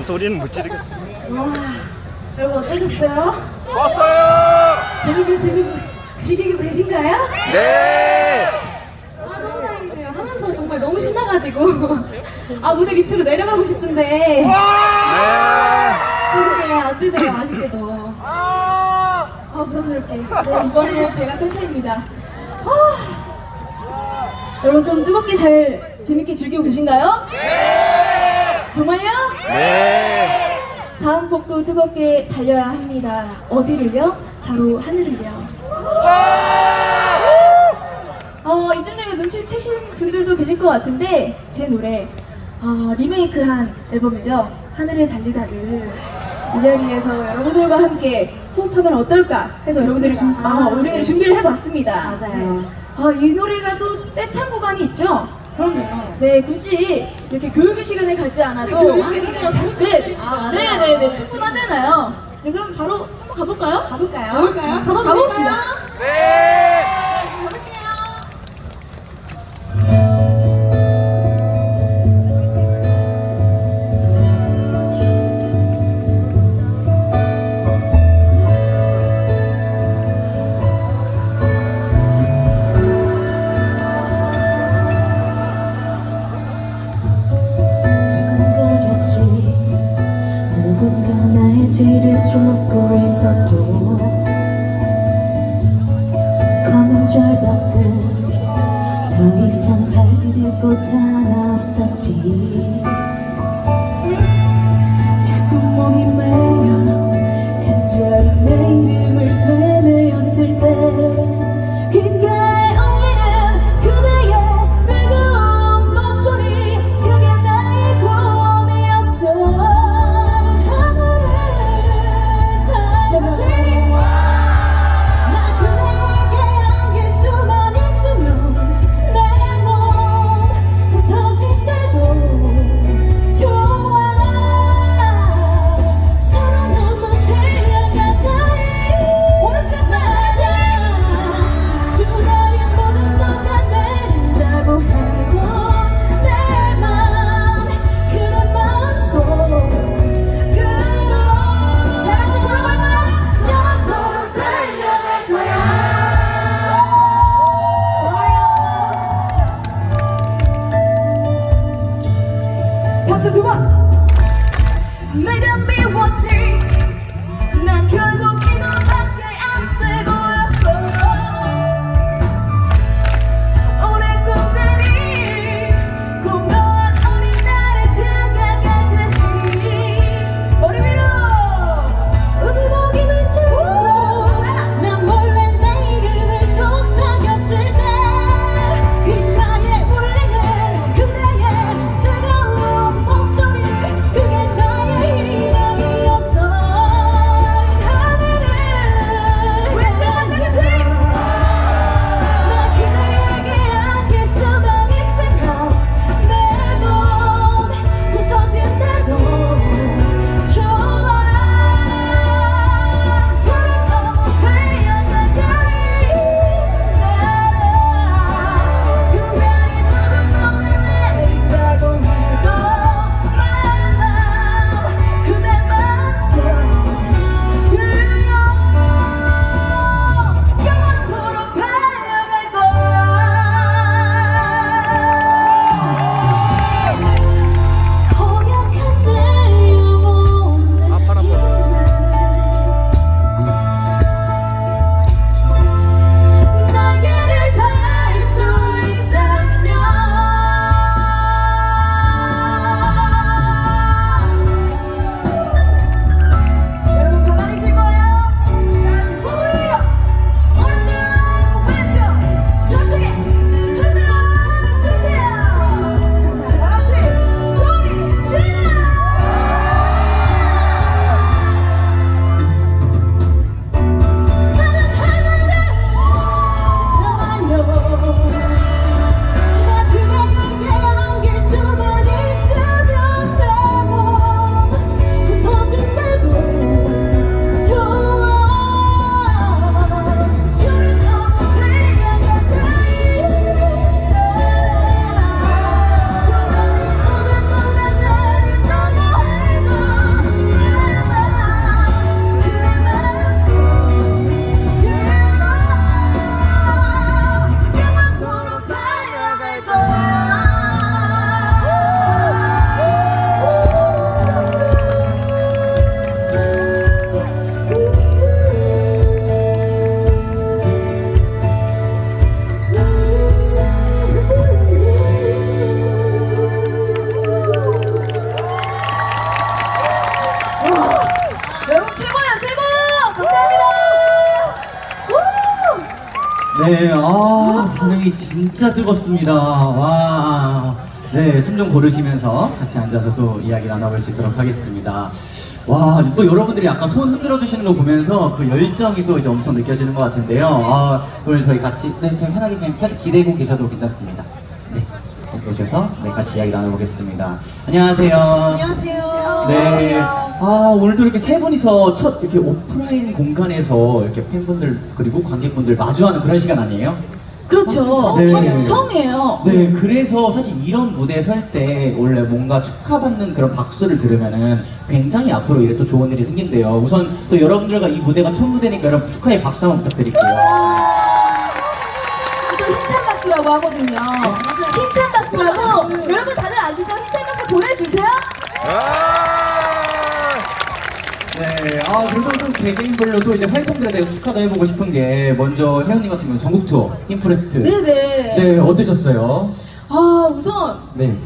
하지만 소리는 못 지르겠습니다. 와, 여러분 어떠셨어요? 왔어요! 재밌게 즐기고, 즐기고 계신가요? 네! 아, 너무 다행이네요. 하면서 정말 너무 신나가지고. 아, 무대 밑으로 내려가고 싶은데. 네! 그게 안 되네요, 아쉽게도. 아, 부담스럽게. 네, 이번에는 제가 센터입니다. 아, 여러분 좀 뜨겁게 잘 재밌게 즐기고 계신가요? 네! 정말요? 네! 다음 곡도 뜨겁게 달려야 합니다. 어디를요? 바로 하늘을요. 어, 이쯤 되면 눈치채신 분들도 계실 것 같은데 제 노래 어, 리메이크한 앨범이죠. 하늘을 달리다를 이 자리에서 여러분들과 함께 호흡하면 어떨까 해서 여러분들이 좀 아, 우리들이 준비를 해봤습니다. 맞아요. 아, 이 노래가 또 떼창 구간이 있죠? 그럼요. 네, 굳이 이렇게 교육의 시간을 갖지 않아도 교육의 시간을 네, 아, 맞아요. 네, 네, 네, 충분하잖아요. 네, 그럼 바로 한번 가볼까요? 가볼까요? 가볼까요? 가봐도 가봅시다. 네! 곳 하나 없었지 네, 아, 반응이 진짜 뜨겁습니다. 와. 네, 숨 좀 고르시면서 같이 앉아서 또 이야기 나눠볼 수 있도록 하겠습니다. 와, 또 여러분들이 아까 손 흔들어 주시는 거 보면서 그 열정이 또 이제 엄청 느껴지는 것 같은데요. 아, 오늘 저희 같이, 네, 편하게 그냥 살짝 기대고 계셔도 괜찮습니다. 네, 오셔서 네, 같이 이야기 나눠보겠습니다. 안녕하세요. 안녕하세요. 네. 아, 오늘도 이렇게 세 분이서 첫 이렇게 오프라인 공간에서 이렇게 팬분들 그리고 관객분들 마주하는 그런 시간 아니에요? 그렇죠. 네. 처음- 처음이에요. 네, 그래서 사실 이런 무대에 설 때 원래 뭔가 축하받는 그런 박수를 들으면은 굉장히 앞으로 이래 또 좋은 일이 생긴대요. 우선 또 여러분들과 이 무대가 첫 무대니까 여러분 축하의 박수 한번 부탁드릴게요. 또 힘찬 박수라고 하거든요. 힘찬 박수라고 여러분 박수 보내주세요. 네, 아, 그래서 또 개개인별로도 이제 활동들에 대해서 축하도 해보고 싶은 게 먼저 혜연님 같은 경우 는 전국 투어, 힘프레스트. 네네. 네, 어떠셨어요? 아 우선 네.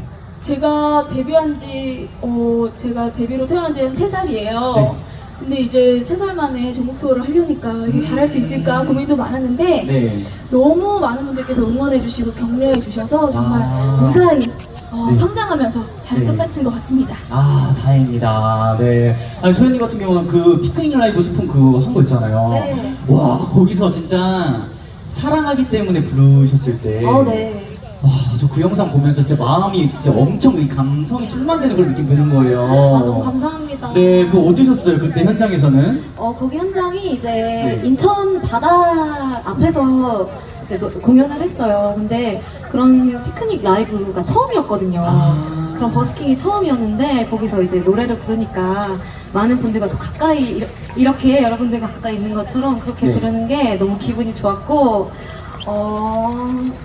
제가 데뷔한 지, 어, 제가 데뷔로 태어난 지는 3살이에요. 네. 근데 이제 3살 만에 전국 투어를 하려니까 이게 잘할 수 있을까 고민도 많았는데 네. 너무 많은 분들께서 응원해주시고 격려해주셔서 정말 아. 무사히 어, 네. 성장하면서 잘 네. 끝마친 것 같습니다. 아, 다행이다. 네. 아니, 소연님 같은 경우는 그 피크닉 라이브 스푼 그한거 있잖아요. 네. 와, 거기서 진짜 사랑하기 때문에 부르셨을 때. 어, 네. 와, 저그 영상 보면서 진짜 마음이 진짜 엄청 이 감성이 충만되는 그런 느낌 드는 거예요. 아, 너무 감사합니다. 네, 그거 어떠셨어요? 그때 현장에서는? 어, 거기 현장이 이제 네. 인천 바다 앞에서 이제 노- 공연을 했어요. 근데 그런 피크닉 라이브가 처음이었거든요. 아. 그런 버스킹이 처음이었는데 거기서 이제 노래를 부르니까 많은 분들과 더 가까이 이렇- 이렇게 여러분들과 가까이 있는 것처럼 그렇게 네. 부르는 게 너무 기분이 좋았고 어,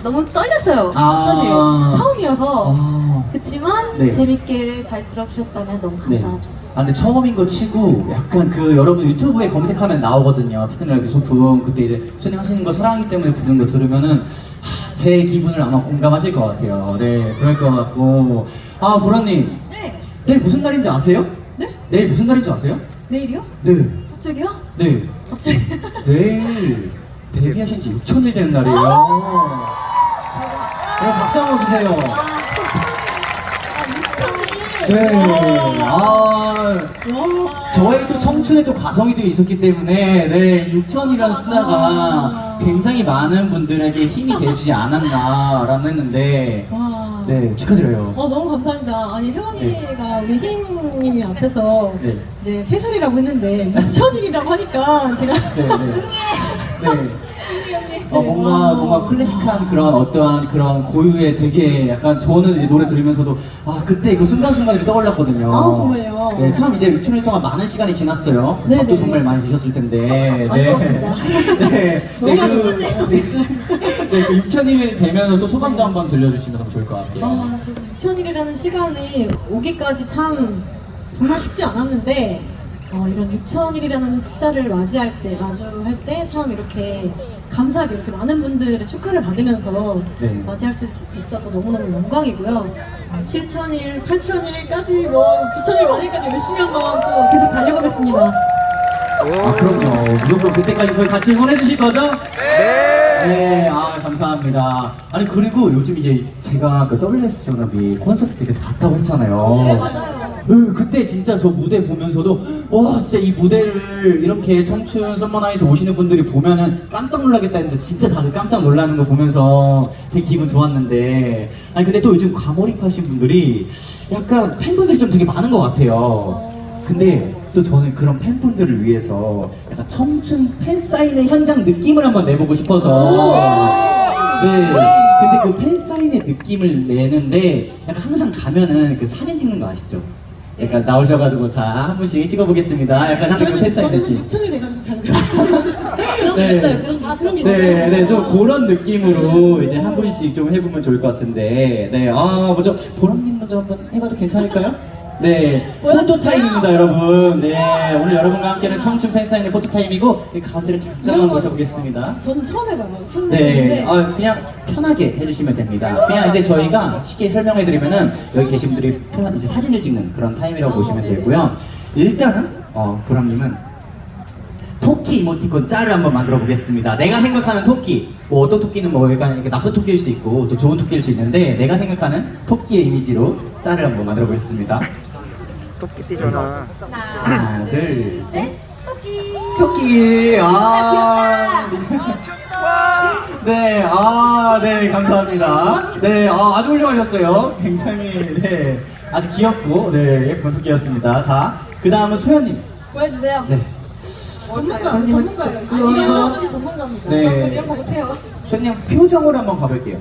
너무 떨렸어요. 아. 사실 처음이어서 아. 그치만 네. 재밌게 잘 들어주셨다면 너무 네. 감사하죠. 아 근데 처음인 거 치고 약간 그 여러분 유튜브에 검색하면 나오거든요 피크닉 라이브 소품 그때 이제 손님 하시는 거 사랑하기 때문에 부른 거 들으면은 하, 제 기분을 아마 공감하실 것 같아요 네 그럴 것 같고 아 보라님 네. 내일 무슨 날인지 아세요? 네? 내일 무슨 날인지 아세요? 내일이요? 네 갑자기요? 네. 갑자기. 내일 데뷔하신 지 6천일 되는 날이에요 여러분 박수 한번 주세요 네. 아, 저의 또 청춘의 또 과정이 또 있었기 때문에, 네, 6천이라는 숫자가 굉장히 많은 분들에게 힘이 되주지 않았나라는 했는데, 와. 네, 축하드려요. 어, 너무 감사합니다. 아니, 혜원이가 우리 혜인님이 앞에서 네. 이제 세살이라고 했는데, 2천일이라고 하니까 제가 네, 네. 네. 어, 뭔가, 뭔가 클래식한 그런 어떠한 그런 고유의 되게 약간 저는 이제 노래 들으면서도 아, 그때 그 순간순간들이 떠올랐거든요. 아, 정말요? 네, 참 이제 6천일 동안 많은 시간이 지났어요. 네, 밥도 네. 정말 많이 드셨을 텐데. 많이 먹었습니다. 네. 너무 네, 맛있으세요. 네, 네, 그 6천일 되면서 또 소감도 한번 들려주시면 너무 좋을 것 같아요. 아, 지금 6천일이라는 시간이 오기까지 참 정말 쉽지 않았는데, 어, 이런 6천일이라는 숫자를 맞이할 때, 마주할 때 참 이렇게 감사하게 이렇게 많은 분들의 축하를 받으면서 네. 맞이할 수 있어서 너무너무 영광이고요. 7천일, 8천일까지 뭐 9천일 만일까지 열심히 한번 또 계속 달려보겠습니다. 아, 그럼요. 무조건 그때까지 저희 같이 응원해 주실 거죠? 네. 네, 아 감사합니다. 아니 그리고 요즘 이제 제가 그 WS 전업이 콘서트 때 그때 갔다고 했잖아요. 네, 맞아요. 그때 진짜 저 무대 보면서도 와 진짜 이 무대를 이렇게 청춘 썸머나이트 오시는 분들이 보면은 깜짝 놀라겠다 했는데 진짜 다들 깜짝 놀라는 거 보면서 되게 기분 좋았는데 아니 근데 또 요즘 과몰입하신 분들이 약간 팬분들이 좀 되게 많은 것 같아요. 근데 또 저는 그런 팬분들을 위해서 약간 청춘 팬사인회 현장 느낌을 한번 내보고 싶어서 네 근데 그 팬사인회 느낌을 내는데 약간 항상 가면은 그 사진 찍는 거 아시죠? 약간 나오셔가지고 자 한 분씩 찍어보겠습니다 약간 저는, 팬사인 저는 느낌 6천일 돼가지고 잘 그런 게 네. 있어요. 그런 게 있습니다. 네, 네, 좀 그런 느낌으로 이제 한 분씩 좀 해보면 좋을 것 같은데, 네, 아, 먼저 보람님 먼저 한번 해봐도 괜찮을까요? 네, 포토 타임입니다, 여러분. 네, 오늘 여러분과 함께는 청춘 팬사인회 포토 타임이고, 이 가운데를 잠깐만 모셔보겠습니다. 저는 처음 해봐요. 처음 네, 해봤는데 아, 그냥 편하게 해주시면 됩니다. 그냥 이제 저희가 쉽게 설명해드리면은 여기 계신 분들이 편한 이제 사진을 찍는 그런 타임이라고 보시면 되고요. 일단은 어, 보람님은 토끼 토끼 이모티콘 짤을 한번 만들어 보겠습니다. 내가 생각하는 토끼, 뭐 어떤 토끼는 뭐 약간 이렇게 나쁜 토끼일 수도 있고 또 좋은 토끼일 수 있는데 내가 생각하는 토끼의 이미지로 짤을 한번 만들어 보겠습니다. 토끼띠잖아. 하나, 둘, 셋. 토끼. 토끼. 아. 네, 아, 네, 감사합니다. 네, 아, 아주 훌륭하셨어요. 굉장히, 네, 아주 귀엽고, 네, 예쁜 토끼였습니다. 자, 그 다음은 소연님. 보여주세요. 네, 전문가, 전문가예요. 이런 전문가입니다. 네. 저는 이런 거 못해요. 소연님 표정으로 한번 가볼게요.